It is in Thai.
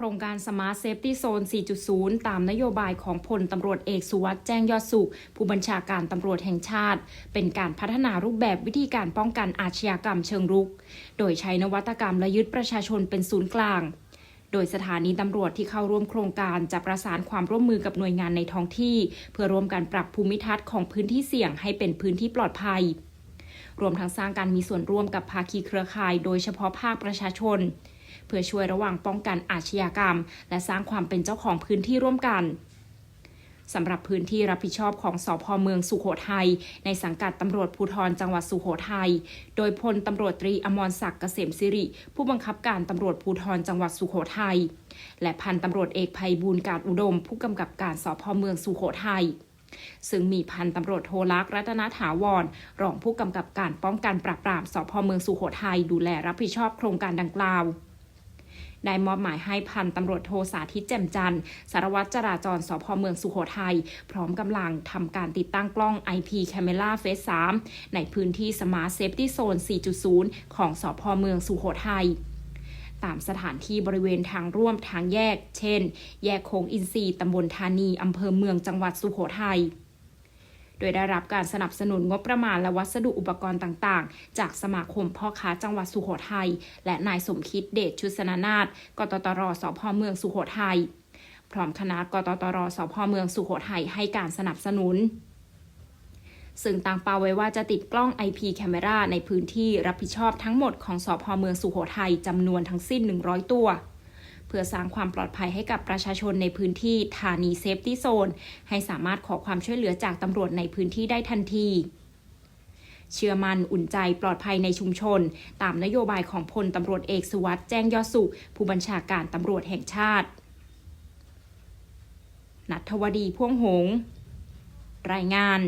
โครงการ Smart Safety Zone 4.0 ตามนโยบายของพลตำรวจเอกสุวัสด์แจ้งยอดสุข ผู้บัญชาการตำรวจแห่งชาติ เป็นการพัฒนารูปแบบวิธีการป้องกันอาชญากรรมเชิงรุก โดยใช้นวัตกรรมและยึดประชาชนเป็นศูนย์กลางโดยสถานีตำรวจที่เข้าร่วมโครงการจะประสานความร่วมมือกับหน่วยงานในท้องที่ เพื่อร่วมกันปรับภูมิทัศน์ของพื้นที่เสี่ยงให้เป็นพื้นที่ปลอดภัย รวมทั้งสร้างการมีส่วนร่วมกับภาคีเครือข่าย โดยเฉพาะภาคประชาชน เพื่อช่วยระหว่างป้องกันอาชญากรรม และสร้างความเป็นเจ้าของพื้นที่ร่วมกันสำหรับพื้นที่รับผิดชอบของสอพอเมืองสุโขทัยในสังกัดตำรวจภูธรจังหวัดสุโขทัย โดยพลตำรวจตรีอมรศักดิ์เกษมสิริ ผู้บังคับการตำรวจภูธรจังหวัดสุโขทัย และพันตำรวจเอกภัยบูลการอุดม ผู้กำกับการสอพอเมืองสุโขทัยซึ่งมีพันตำรวจโทลักษ์รัตนถาวร รองผู้กำกับการป้องกันปราบปรามสพเมืองสุโขทัยดูแลรับผิดชอบโครงการดังกล่าว ได้มอบหมายให้พันตำรวจโทสาธิตแจ่มจันทร์สารวัตรจราจรสพเมืองสุโขทัยพร้อมกำลังทำการติดตั้งกล้อง IP Camera Phase 3ในพื้นที่ Smart Safety Zone 4.0 ของสพเมืองสุโขทัยตามสถานที่บริเวณทางร่วมทางแยก เช่น แยกโค้งอินทรีย์ตำบลธานีอำเภอเมืองจังหวัดสุโขทัย โดยได้รับการสนับสนุนงบประมาณและวัสดุอุปกรณ์ต่างๆ จากสมาคมพ่อค้าจังหวัดสุโขทัย และนายสมคิดเดชชุสนานาถกตตรสพเมืองสุโขทัย พร้อมคณะกตตรสพเมืองสุโขทัยให้การสนับสนุนซึ่งตั้งเป้าไว้ว่าจะติดกล้อง IP Camera ในพื้นที่รับผิดชอบทั้งหมดของสพเมืองสุโขทัยจำนวนทั้งสิ้น 100 ตัว เพื่อสร้างความปลอดภัยให้กับประชาชนในพื้นที่ธานีเซฟตี้โซนให้สามารถขอความช่วยเหลือจากตำรวจในพื้นที่ได้ทันทีเชื่อมั่นอุ่นใจปลอดภัยในชุมชน ตามนโยบายของพลตำรวจเอกสุวัสด์แจ้งยอดสุข ผู้บัญชาการตำรวจแห่งชาติ นัทวดีพ่วงหง รายงาน